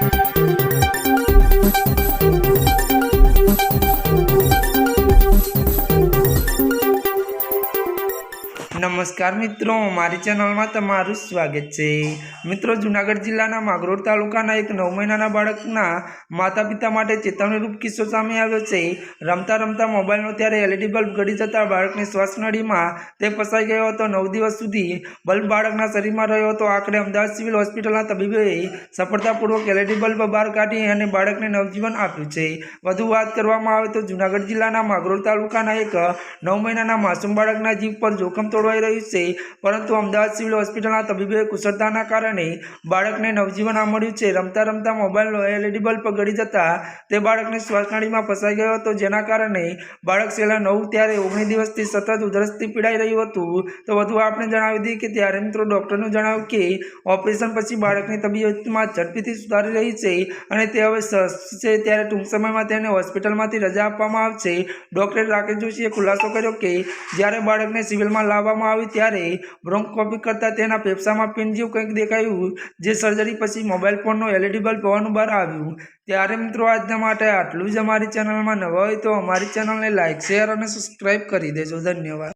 Thank you. નમસ્કાર મિત્રો, મારી ચેનલમાં તમારું સ્વાગત છે. મિત્રો, જુનાગઢ જિલ્લાના માગરોળ તાલુકાના એક નવ મહિનાના બાળકના માતા પિતા માટે ચેતવણીરૂપ કિસ્સો સામે આવ્યો છે. રમતા રમતા મોબાઈલનો ત્યારે એલઈડી બલ્બ ગળી જતા બાળકની શ્વાસનળીમાં તે ફસાઈ ગયો હતો. નવ દિવસ સુધી બલ્બ બાળકના શરીરમાં રહ્યો હતો. આખરે અમદાવાદ સિવિલ હોસ્પિટલના તબીબોએ સફળતાપૂર્વક એલઈડી બલ્બ બહાર કાઢી અને બાળકને નવજીવન આપ્યું છે. વધુ વાત કરવામાં આવે તો જુનાગઢ જિલ્લાના માગરોળ તાલુકાના એક નવ મહિનાના માસૂમ બાળકના જીવ પર જોખમ તોડવાઈ રહ્યું છે. પરંતુ અમદાવાદ સિવિલ હોસ્પિટલના તબીબોએ કુશળતાના કારણે બાળકને નવજીવન આ મળ્યું છે. રમતા રમતા મોબાઈલનો એલઈડી બલ્બ ગળી જતા તે બાળકને શ્વાસનાળીમાં ફસાઈ ગયો હતો. જેના કારણે બાળક છેલ્લા નવ ત્યારે ઓગણીસ દિવસથી સતત ઉધરસથી પીડાઈ રહ્યું હતું. તો વધુ આપણે જણાવી દઈએ કે ત્યારે મિત્રો ડૉક્ટરનું જણાવ્યું કે ઓપરેશન પછી બાળકની તબિયતમાં ઝડપીથી સુધારી રહી છે અને તે હવે સ્વસ્થ છે. ત્યારે ટૂંક સમયમાં તેને હોસ્પિટલમાંથી રજા આપવામાં આવશે. ડૉક્ટર રાકેશ જોશીએ ખુલાસો કર્યો કે જ્યારે બાળકને સિવિલમાં લાવવામાં આવી ત્યારે બ્રોન્કોપી કરતાં તેના ફેફસામાં પિન જેવું કંઈક દેખાયું, જે સર્જરી પછી મોબાઈલ ફોનનો એલઈડી બલ્બ હોવાનું બહાર આવ્યું. ત્યારે મિત્રો આજના માટે આટલું જ અમારી ચેનલમાં નવા હોય તો અમારી ચેનલને લાઇક શેર અને સબસ્ક્રાઈબ કરી દેજો. ધન્યવાદ.